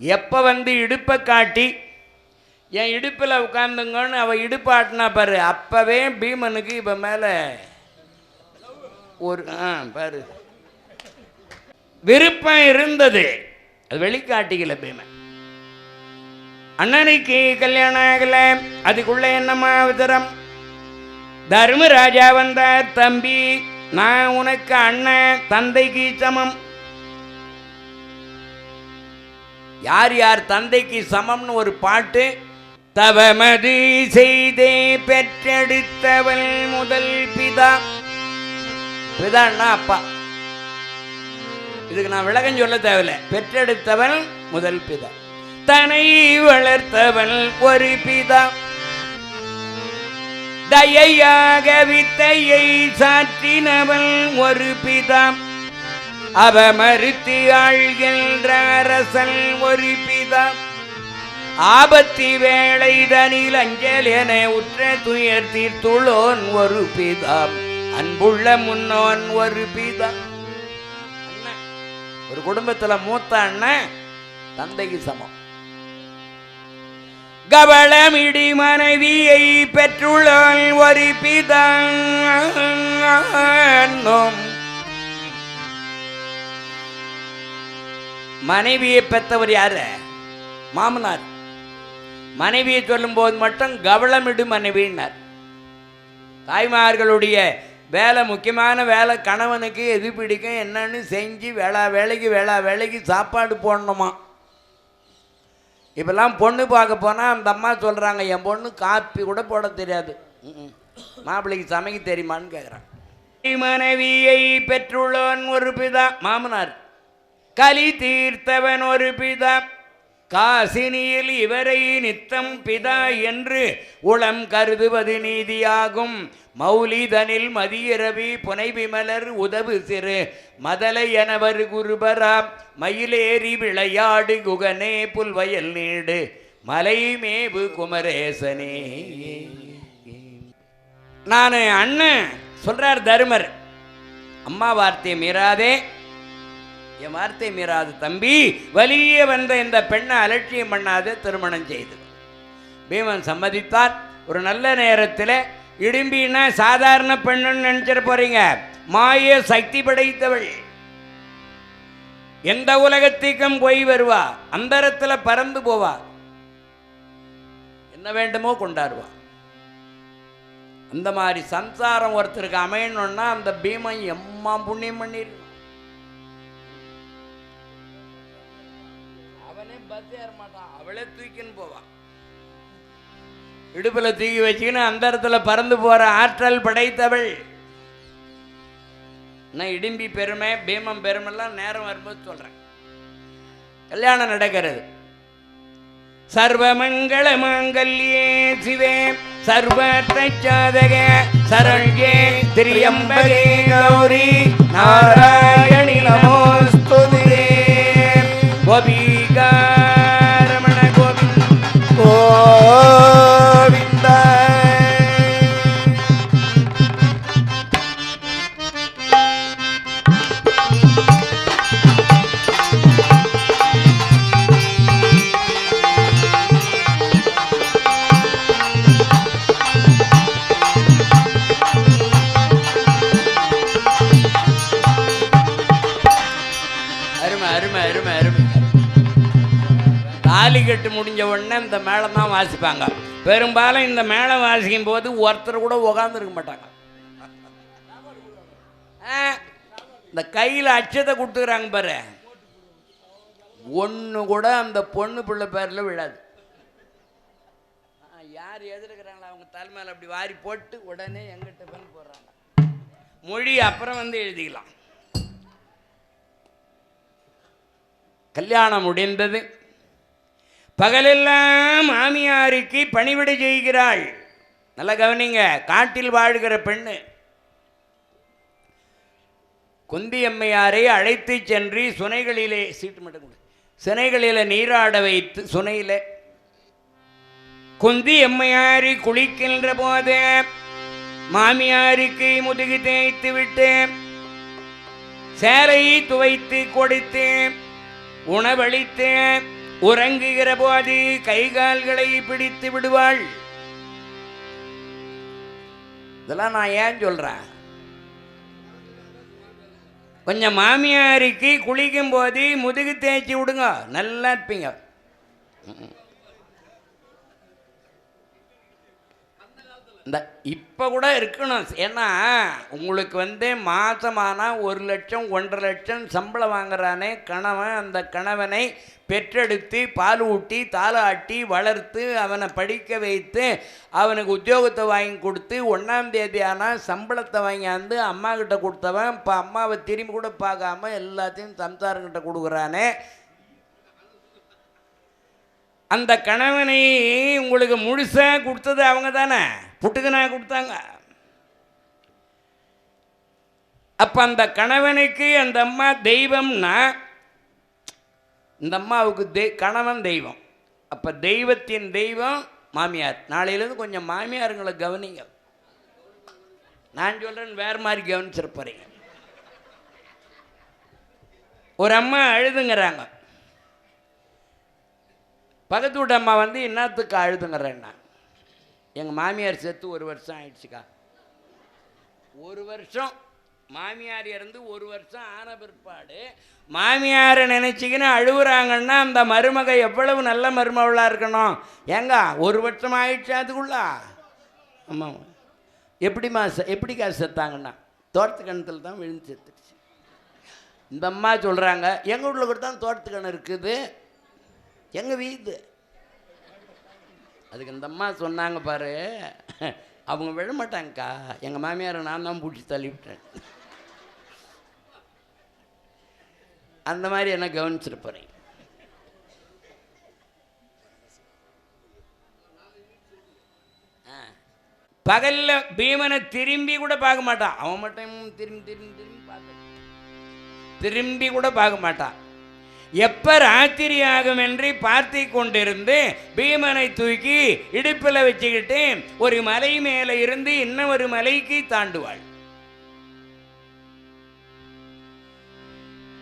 எப்போ வந்து இடுப்பை காட்டி என் இடுப்பில் உட்காந்துங்கன்னு அவள் இடுப்பாட்டினா பாரு அப்போவே பீமனுக்கு இப்போ மேலே ஒரு ஆ பாரு. விருப்பம் இருந்தது. அது வெளிக்காட்டிக்கல பீமன். அண்ணனுக்கு கல்யாணம் ஆகலை அதுக்குள்ள என்னம்மா அவதரம் தர்மராஜா வந்த தம்பி நான் உனக்கு அண்ணன் தந்தைக்கு சமம். யார் யார் தந்தைக்கு சமம்னு ஒரு பாட்டு? தவமது செய்தே பெற்றெடுத்தவள் முதல் பிதா. பிதான்னா அப்பா. இதுக்கு நான் விளக்கம் சொல்ல தேவையில்ல. பெற்றெடுத்தவள் முதல் பிதா. தனை வளர்த்தவள் ஒரு பிதா. தயையாக வித்தையை சாற்றினவள் ஒரு பிதா. அவ மறுத்து ஆழ்கின்ற அரசன் ஒரு பிதம். ஆபத்தி வேளை தனில் அஞ்சல் என உற்ற துயர்த்தி துளோன் ஒரு பிதம். அன்புள்ள முன்னோன் ஒரு பிதம். ஒரு குடும்பத்தில் மூத்த அண்ணன் தந்தைக்கு சமம். கவளமிடி மனைவியை பெற்றுள்ளோன் ஒரு பிதம். மனைவியை பெற்றவர் யாரு? மாமனார். மனைவியை சொல்லும்போது மட்டும் கவலமிடு மனைவினார் தாய்மார்களுடைய வேலை முக்கியமான வேலை கணவனுக்கு எது பிடிக்கும் என்னன்னு செஞ்சு வேளா வேலைக்கு வேளா வேலைக்கு சாப்பாடு போடணுமா? இப்பெல்லாம் பொண்ணு பார்க்க போனால் அந்த அம்மா சொல்கிறாங்க என் பொண்ணு காப்பி கூட போட தெரியாது. மாப்பிள்ளைக்கு சமைக்க தெரியுமான்னு கேட்குறான் மனைவியை பெற்றுள்ளவன் ஒரு பிதா மாமனார். கலி தீர்த்தவன் ஒரு பிதா. காசினியில் இவரை நித்தம் பிதா என்று உளம் கருதுவது நீதியாகும். மௌலிதனில் மதியரவி புனைவிமலர் உதவு சிறு. மதலை எனவர் குருபரா மயிலேறி விளையாடு குகனே புல்வயல் நீடு. மலை மேவு குமரேசனே. நான் அண்ணன் சொல்றார் தருமர். அம்மா வார்த்தை மீறாதே. என் வார்த்தை மீறாது தம்பி. வலிய வந்த இந்த பெண்ணை அலட்சியம் பண்ணாது திருமணம் செய்து பீமன் சம்மதித்தார். ஒரு நல்ல நேரத்தில் இடும்பின்னா சாதாரண பெண்ணுன்னு நினைச்சிட போறீங்க. மாய சக்தி படைத்தவள். எந்த உலகத்துக்கும் போய் வருவா. அந்தரத்தில் பறந்து போவா. என்ன வேண்டுமோ கொண்டாடுவா. அந்த மாதிரி சம்சாரம் ஒருத்தருக்கு அமையணும்னா அந்த பீமன் எம்மா புண்ணியம் பண்ணிருக்கணும் அவனே ஏற மாட்டான் அவளே தூக்கின்னு போவான் இடுப்புல தூக்கி வச்சுக்கின்னு அந்த இடத்துல பறந்து போற ஆற்றல் படைத்தவள். நான் இடிம்பி பெருமை பீமம் பெருமெல்லாம் நேரம் வரும்போது சொல்றேன். கல்யாணம் நடக்கிறது. சர்வமங்கள மாங்கல்யே சிவே சர்வத்தை சாதக சரண்யே திரியம்பகே கௌரி நாராயணி நமோஸ்துதே. கோபி தாலி முடிஞ்ச உடனே இந்த மேளம் தான் வாசிப்பாங்க. பெரும்பாலும் இந்த மேளம் வாசிக்கும் போது ஒருத்தர் கூட உக்காந்துருக்க மாட்டாங்க. இந்த கையில் அச்சத்தை கொடுத்துக்கிறாங்க பாரு. ஒன்று கூட அந்த பொண்ணு பிள்ளை பேரில் விழாது. யார் எதிர்க்கிறாங்களா அவங்க தலைமையில் அப்படி வாரி போட்டு உடனே எங்கிட்ட பண்ணி போடுறாங்க. மொழி அப்புறம் வந்து எழுதிக்கலாம். கல்யாணம் முடிந்தது. பகலெல்லாம் மாமியாருக்கு பணிவிடை செய்கிறாள். நல்லா கவனிங்க காட்டில் வாழ்கிற பெண்ணு. குந்தி அம்மையாரை அழைத்து சென்று சுனைகளிலே சீட்டு மட்டும் கொடு. நீராட வைத்து சுனையில். குந்தி அம்மையாரி குளிக்கின்ற போது மாமியாருக்கு முதுகு தேய்த்து விட்டு சேலையை துவைத்து கொடுத்து உணவளித்தேன். உறங்குகிற போது கை கால்களை பிடித்து விடுவாள். இதெல்லாம் நான் ஏன் சொல்றேன்? கொஞ்சம் மாமியாருக்கு குளிக்கும் போது முதுகு தேய்ச்சி விடுங்க. நல்லா இருப்பீங்க. இந்த இப்போ கூட இருக்கணும். ஏன்னா உங்களுக்கு வந்து மாதமானால் ஒரு லட்சம் ஒன்றரை லட்சம் சம்பளம் வாங்குறானே கணவன். அந்த கணவனை பெற்றெடுத்து பால் ஊட்டி தாளாட்டி வளர்த்து அவனை படிக்க வைத்து அவனுக்கு உத்தியோகத்தை வாங்கி கொடுத்து ஒன்றாம் தேதி ஆனால் சம்பளத்தை வாங்கியாந்து அம்மா கிட்ட கொடுத்தவன் இப்போ அம்மாவை திரும்பி கூட பார்க்காம எல்லாத்தையும் சம்சாரங்கிட்ட கொடுக்குறானே. அந்த கணவனை உங்களுக்கு முழுசாக கொடுத்தது அவங்க தானே? புட்டுக்கனா கொடுத்தாங்க. அப்போ அந்த கணவனுக்கு அந்த அம்மா தெய்வம்னா இந்த அம்மாவுக்கு தெய் கணவன் தெய்வம். அப்போ தெய்வத்தின் தெய்வம் மாமியார். நாளையிலேருந்து கொஞ்சம் மாமியாருங்களை கவனிங்க. நான் சொல்கிறேன் வேறு மாதிரி கவனிச்சிருப்பறீங்க ஒரு அம்மா அழுதுங்கிறாங்க. பக்கத்து வீட்டு அம்மா வந்து என்னத்துக்கு அழுதுங்கிறேன்னா எங்கள் மாமியார் செத்து ஒரு வருஷம் ஆயிடுச்சுக்கா. ஒரு வருஷம். மாமியார் இறந்து ஒரு வருஷம் ஆன பிற்பாடு மாமியாரை நினச்சிக்கின்னு அழுகுறாங்கன்னா அந்த மருமக எவ்வளவு நல்ல மருமகளாக இருக்கணும்? ஏங்க ஒரு வருஷம் ஆயிடுச்சு அதுக்குள்ளா? ஆமாம் எப்படிம்மா செ எப்படிக்கா செத்தாங்கன்னா? தோட்டத்து கிணத்துல தான் விழுந்து செத்துடுச்சு இந்த அம்மா சொல்கிறாங்க எங்கள் வீட்டில் கூட தான் தோட்டத்து கிணறு இருக்குது. எங்கள் வீடு அதுக்கு இந்த அம்மா சொன்னாங்க பாரு அவங்க விழ மாட்டாங்கக்கா எங்கள் மாமியாரை நான் தான் பிடிச்சி தள்ளிவிட்டேன் அந்த மாதிரி என்ன கவனிச்சிருப்பேன் பகல்ல பீமனை திரும்பி கூட பார்க்க மாட்டான். அவன் மட்டும் திரும்பி திரும்பி திரும்பி பார்க்க திரும்பி கூட பார்க்க மாட்டான். எப்ப ராத்திரியாகும் என்று பார்த்து கொண்டிருந்து பீமனை தூக்கி இடுப்பில் வச்சுக்கிட்டு ஒரு மலை மேலே இருந்து இன்னும் ஒரு மலைக்கு தாண்டுவாள்.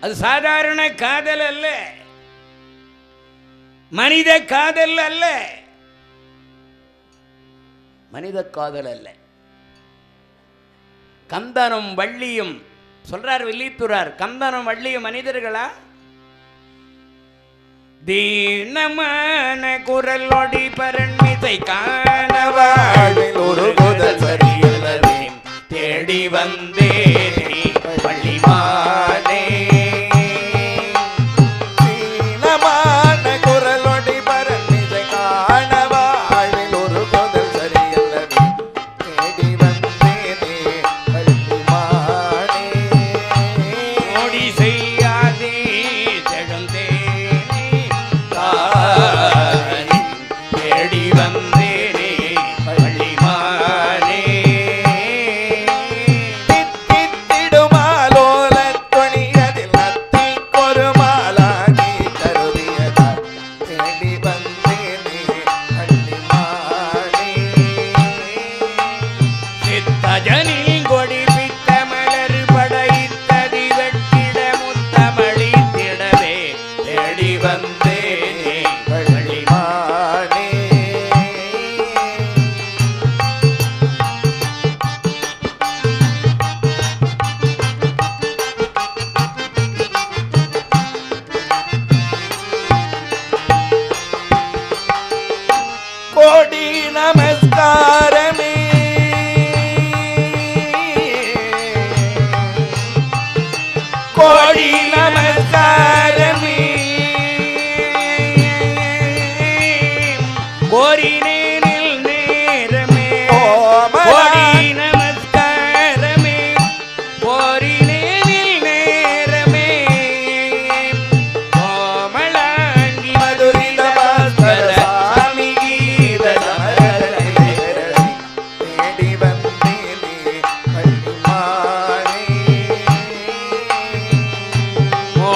அது சாதாரண காதல் அல்ல. மனித காதல் அல்ல. மனித காதல் அல்ல. கந்தனும் வள்ளியும் சொல்றார் வில்லித்துறார் கந்தனும் வள்ளியும் மனிதர்களா? தீனமான குரலொடி பரண்மிசை காணவாழில் ஒரு முதல் சரியல்லவே தேடி வந்தேனே.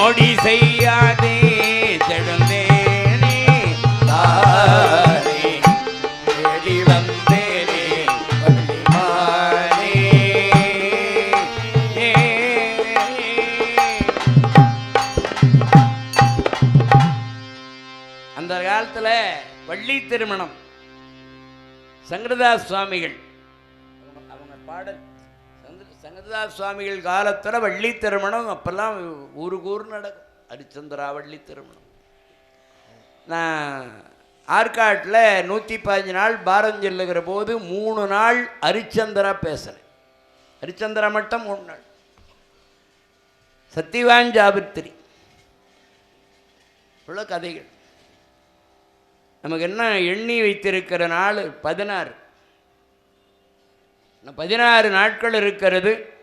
கோடி செய்யாதே தெழுந்தேனே. தாரே தேடி அந்த காலத்தில் பள்ளி திருமணம். சங்கரதாஸ் சுவாமிகள் அவங்க பாடல் சங்கர- சுவாமிகள் காலத்தில் வள்ளி திருமணம் அப்போல்லாம் ஊருக்கு ஊர் நடக்கும். ஹரிச்சந்திரா வள்ளி திருமணம். நான் ஆற்காட்டில் நூற்றி பதினஞ்சு நாள் பாரம் சொல்லுகிற போது மூணு நாள் ஹரிச்சந்திரா பேசினேன். ஹரிச்சந்திரா மட்டும் மூணு நாள். சத்திவான் ஜாபித்திரி. இவ்வளோ கதைகள். நமக்கு என்ன எண்ணி வைத்திருக்கிற நாள்? பதினாறு. பதினாறு நாட்கள் இருக்கிறது.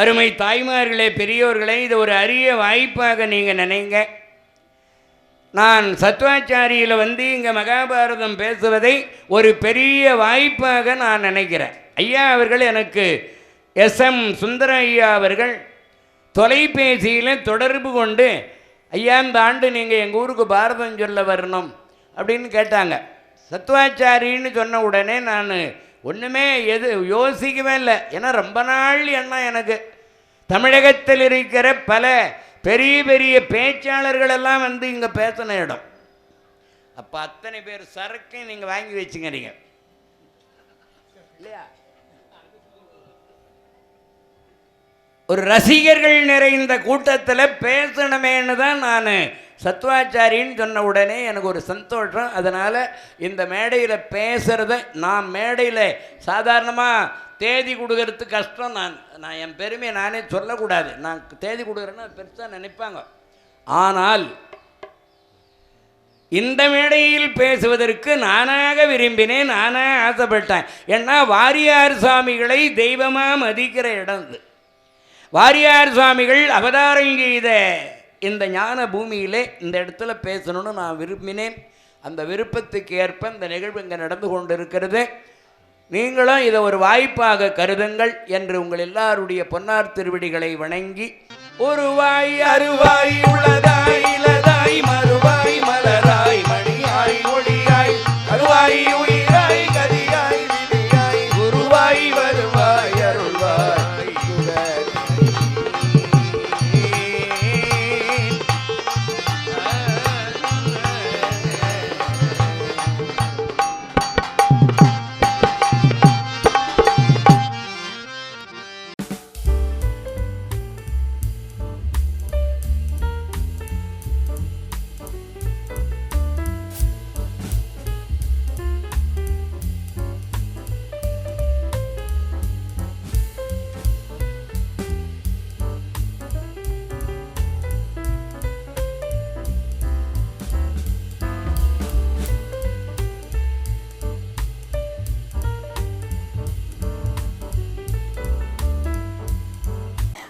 அருமை தாய்மார்களே பெரியோர்களே இது ஒரு அரிய வாய்ப்பாக நீங்கள் நினைங்க. நான் சத்வாச்சாரியில் வந்து இங்கே மகாபாரதம் பேசுவதை ஒரு பெரிய வாய்ப்பாக நான் நினைக்கிறேன். ஐயா அவர்கள் எனக்கு எஸ் எம் சுந்தர ஐயா அவர்கள் தொலைபேசியில் தொடர்பு கொண்டு ஐயா இந்த ஆண்டு நீங்கள் எங்கள் ஊருக்கு பாரதம் சொல்ல வரணும்? அப்படின்னு கேட்டாங்க. சத்வாச்சாரின்னு சொன்ன உடனே நான் ஒன்றுமே எது யோசிக்கவே இல்லை. ஏன்னா ரொம்ப நாள் எண்ணம் எனக்கு. தமிழகத்தில் இருக்கிற பல பெரிய பெரிய பேச்சாளர்கள் எல்லாம் வந்து இங்கே பேசின இடம். அப்போ அத்தனை பேர் சரக்கையும் நீங்கள் வாங்கி வச்சுக்கிறீங்க இல்லையா? ஒரு ரசிகர்கள் நிறைந்த கூட்டத்தில் பேசணுமேன்னு தான் நான் சத்வாச்சாரின்னு சொன்ன உடனே எனக்கு ஒரு சந்தோஷம். அதனால் இந்த மேடையில் பேசுகிறத நான் மேடையில் சாதாரணமாக தேதி கொடுக்கறது கஷ்டம். நான் நான் என் பெருமையை நானே சொல்லக்கூடாது. நான் தேதி கொடுக்குறேன்னா பெருசாக நினைப்பாங்க. ஆனால் இந்த மேடையில் பேசுவதற்கு நானாக விரும்பினேன். நானாக ஆசைப்பட்டேன். ஏன்னா வாரியார் சுவாமிகளை தெய்வமாக மதிக்கிற இடம் இது வாரியார் சுவாமிகள் அவதாரம் செய்த இந்த ஞான பூமியிலே இந்த இடத்துல பேசணும்னு நான் விரும்பினேன். அந்த விருப்பத்துக்கு ஏற்ப இந்த நிகழ்வு இங்கே நடந்து கொண்டிருக்கிறது. நீங்களும் இதை ஒரு வாய்ப்பாக கருதுங்கள் என்று உங்கள் எல்லாருடைய பொன்னார் திருவிடிகளை வணங்கி ஒரு வாய் அருவாய் உள்ளதாயில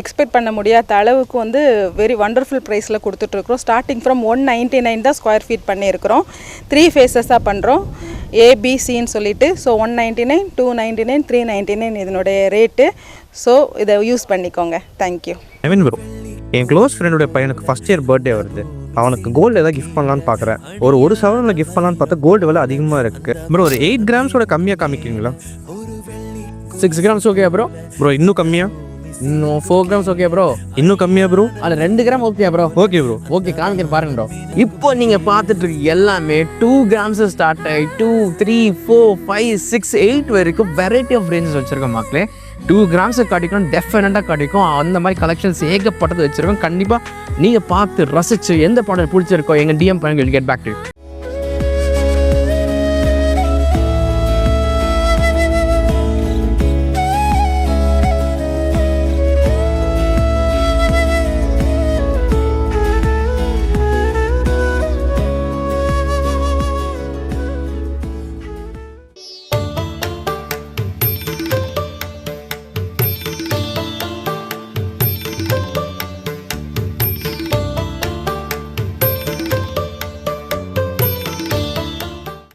எக்ஸ்பெக்ட் பண்ண முடியாத அளவுக்கு வந்து வெரி வண்டர்ஃபுல் ப்ரைஸில் கொடுத்துட்ருக்குறோம். Starting from one ninety nine தான் ஸ்கொயர் ஃபீட் பண்ணியிருக்கிறோம். த்ரீ ஃபேஸஸாக பண்ணுறோம் ஏபிசின்னு சொல்லிட்டு so one ninety nine two ninety nine three ninety nine இதனுடைய ரேட்டு ஸோ இதை யூஸ் பண்ணிக்கோங்க. தேங்க்யூ ஐ ப்ரோ என் க்ளோஸ் ஃப்ரெண்டுடைய பையனுக்கு ஃபஸ்ட் இயர் பர்த்டே வருது. அவனுக்கு கோல்டு ஏதாவது கிஃப்ட் பண்ணலான்னு பார்க்குறேன் ஒரு ஒரு சவரனில் கிஃப்ட் பண்ணலான்னு பார்த்தா கோல்டு விலை அதிகமாக இருக்குது ப்ரோ ஒரு எயிட் கிராம்ஸோட கம்மியாக காமிக்கிறீங்களா? Six grams okay bro bro இன்னும் கம்மியாக இன்னும் ஃபோர் கிராம்ஸ் ஓகே ப்ரோ இன்னும் கம்மியாக ப்ரோ அதில் ரெண்டு gram okay bro okay bro okay காமிக்கிறேன் பாருங்க ப்ரோ இப்போ நீங்கள் பார்த்துட்டு இருக்க எல்லாமே டூ கிராம்ஸ் ஸ்டார்ட் ஆகி two three four five six eight வரைக்கும் வெரைட்டி ஆஃப் ரேஞ்சஸ் வச்சுருக்கோம் மக்களே. டூ கிராம்ஸ் கிடைக்கும் டெஃபினட்டாக கிடைக்கும் அந்த மாதிரி கலெக்ஷன்ஸ் ஏகப்பட்டது வச்சுருக்கோம். கண்டிப்பாக நீங்கள் பார்த்து ரசிச்சு எந்த ப்ராடக்ட் பிடிச்சிருக்கோ எங்கள் டிஎம் பண்ணுங்க கெட் பேக் டு